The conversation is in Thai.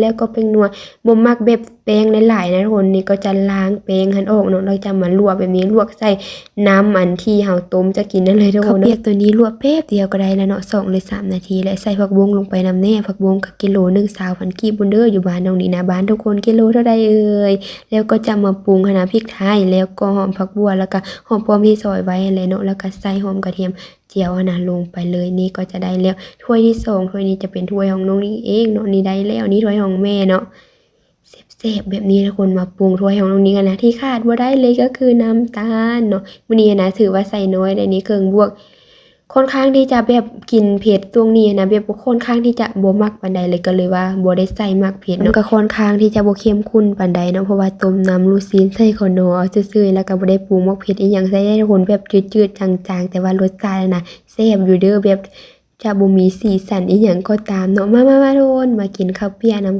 แล้วก็แป้งนัวบ่มักแบบแป้งหลายๆนะทุกคนนี่ก็จะล้างแป้งหันออกเนาะเราจะมาลวกแบบนี้ลวกใส่น้ำอันที่เฮาต้มจะกินนั่นเลยทุกคนเนาะเปียกตัวนี้ลวกแป๊บเดียวก็ได้แล้วเนาะ2หรือ3นาที และใส่ผักบงลงไปน้ำแน่ผักบงก็กิโลหนึ่ง20,000กีบุนเด้ออยู่บ้านน้องนี่นะบ้านทุกคนกิโลเท่าใดเอ่ยแล้วก็จะมาปรุงหั้นนะพริกไทยแล้วก็หอมผักบัวแล้วก็หอมป้อมที่ซอยไว้อะไรเนาะแล้วก็ใส่หอมกระเทียม จียวนะลงไปเลยนี่ก็จะได้แล้วถ้วยที่สองถ้วยนี้จะเป็นถ้วยของน้องนี่เองเนาะนี่ได้แล้วนี่ถ้วยของแม่เนาะเสบๆแบบนี้ทุกคนมาปรุงถ้วยของน้องนี้กันนะที่ขาดว่าได้เลยก็คือน้ำตาลเนาะมื้อนี้นะถือว่าใส่น้อยได้นี้เครื่องบวก ค่อนข้างที่จะแบบกินเผ็ดตรงนี้นะแบบค่อนข้างที่จะบ่มักปานใดเลยก็เลยว่าบ่ได้ใส่มากเผ็ดเนาะก็ค่อนข้างที่จะบ่เข้มข้นปานใดเนาะเพราะว่าต้มน้ำลูกชิ้นใส่ขนียวเอาซื่อๆแล้วก็บ่ได้ปรุงมักเผ็ดอีหยังใส่ได้คนแบบจืดๆจางๆ แต่ว่ารสชาติน่ะแซ่บอยู่เด้อแบบจะบ่มีสีสันอีหยังก็ตามเนาะมาๆๆทุกคนมากินข้าวเปียกนำ